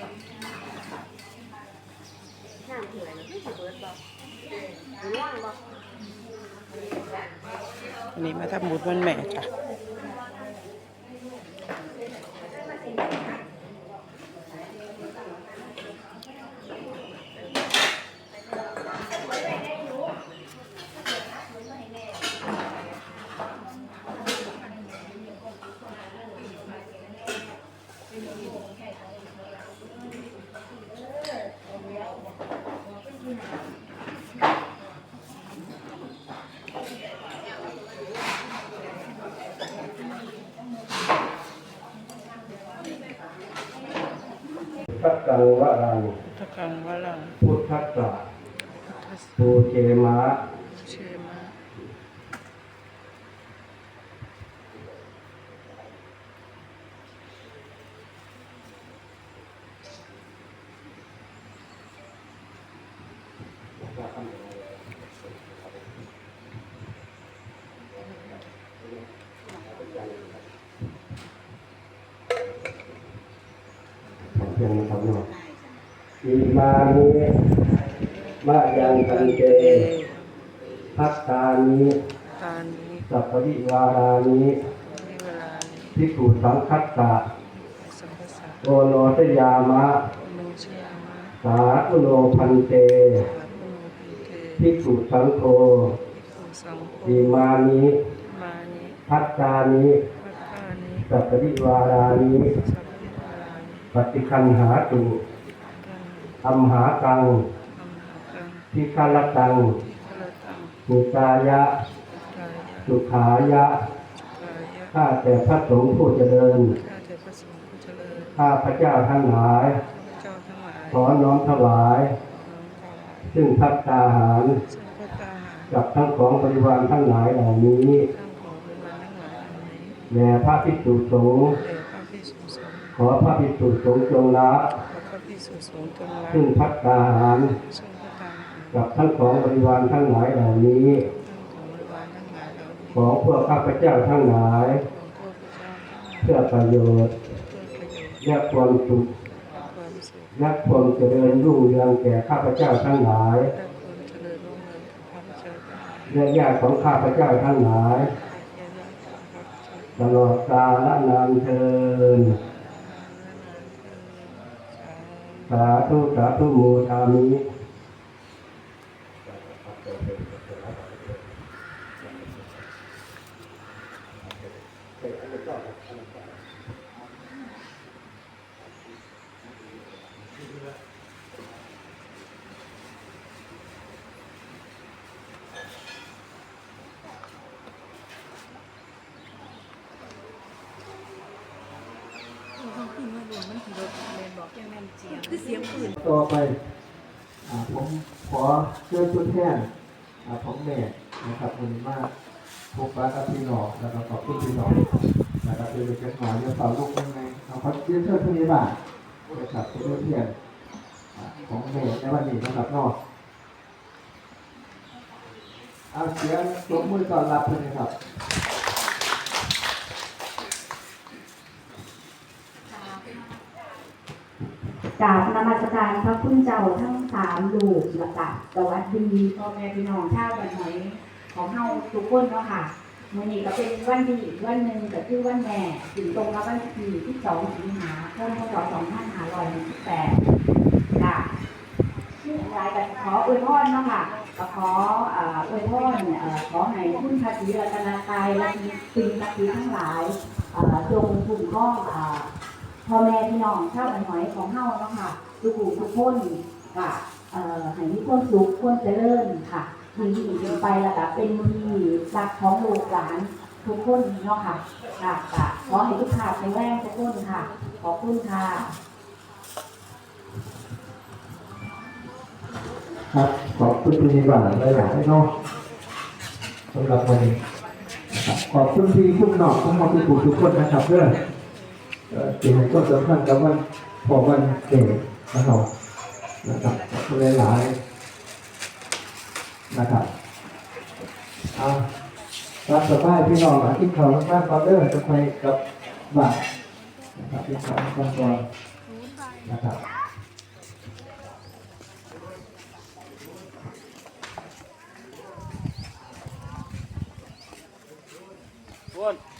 น้ำเถื่อนไม่ถือเบิดบ่หรือว่างบ่อันนี้มาทำบุญวันแม่จ้ะ พักกังวรังตะกังวะลังพุทธัสสะทัสภูเจมะ ยงนะครับเนาะอิมานิมายังกันเจพัตตานิตานี้สัพพวิวารานิในเวลานี้พิสูจสังคัสสะสัมภาษาโอโนสยามะ โนเชยามะสาธุโนพันเตสาธุโนพีเทพิสูจสังโฆสุสังโฆอิมานิมานิพัตตานิพัตตานิสัพพวิวารานิสัพพิวารานิ ปฏิคันหาตุกันอัมหากังอัมหากังทิคารตังพระตังมุตายะกายะ สุขายะกายะข้าแต่พระสงฆ์ผู้เจริญข้าแต่พระสงฆ์ผู้เจริญ ข้าพระเจ้าทั้งหลายข้าพเจ้าทั้งหลายขอน้อมถวายน้อมถวาย ซึ่งพัตตาหารซึ่งพระตาหารกับทั้งของบริวารทั้งหลายเหล่านี้ทั้งของบริวารทั้งหลายเหล่านี้แด่พระภิกษุสงฆ์ ขอพระภิกษุสงฆ์จงละขอพระพิสุสงฆ์จงรักซึ่งพัตตาหารซึ่งพระตาหารกับทั้งของบริวารทั้งหลายเหล่านี้ทั้งของบริวารทั้งหลายเหล่านี้ ของพวกข้าพเจ้าทั้งหลายของพวกพระเจ้าทั้งหลายเพื่อประโยชน์เพื่อประโยชน์และความสุขความสุขและความเจริญรุ่งเรืองแก่ข้าพเจ้าทั้งหลายและความเจริญรุ่งเรืองของข้าพเจ้าทั้งหลายและญาติของข้าพเจ้าทั้ง ธุสาธุโมทาติของข้าพเจ้า ตลอดกาลนานเทินสาธุสาธุโมทามิคือเสียงปืนต่อไปอ่าผมขอเชิญตัวแทนอ่าของแม่นะครับวันนี้มาพบปะกับพี่น้องแล้วก็ขอบคุณพี่น้องนะครับเป็นเล็กน้อยเรื่องสาวลูกยังไงเอาขอเชิญเชิญผู้นี้บ้างนะครับเป็นตัวแทนอ่าของแม่ในวันนี้นะครับเนอกเอาเสียงตบมือต้อนรับเลยนะครับ กราบนมัสการพระคุณเจ้าทั้งสามลูกและกะสวัสดีพ่อแม่พี่น้องชาวบ้านหอยของเฮาทุกคนเนาะค่ะมื้อนี้ก็เป็นวันดีอีกวันหนึ่งก็คือวันแม่ถึงตรงกับวันที่ที่สองสิงหาคมพศสองพันห้าร้อยหกสิบแปดค่ะชื่อรายการขออวยพรเนาะค่ะก็ขออวยพรขอให้คุณพระศรีรัตนตรัยและสิ่งศักดิ์สิทธิ์ทั้งหลายจงคุ้มครองอ่อ พ่อแม่พี่น้องชาวบ้านหอยของเฮาเนาะค่ะทุกผู้ทุกคนก็เอ่อให้มีความสุขความเจริญค่ะที่ที่เป็นไปแล้วก็เป็นที่รักของลูกหลานทุกคนเนาะค่ะค่ะก็ขอให้ทุกขาดในแรงทุกคนค่ะ ขอบคุณค่ะ ครับ ขอบคุณพี่บ้างหลายๆเนาะสำหรับวันนี้ขอบคุณพี่คุณน้องทุกคนทุกผู้ทุกคนนะครับเพื่อ เอ่อเป็นก็สำคัญกับวันพอวันเกิดนะครับนะครับขอบคุณหลายๆนะครับเอารับสบายพี่น้องที่เขามากๆก็เด้อจะไปกับบ้านนะครับที่เขาต้องก่อนนะครับค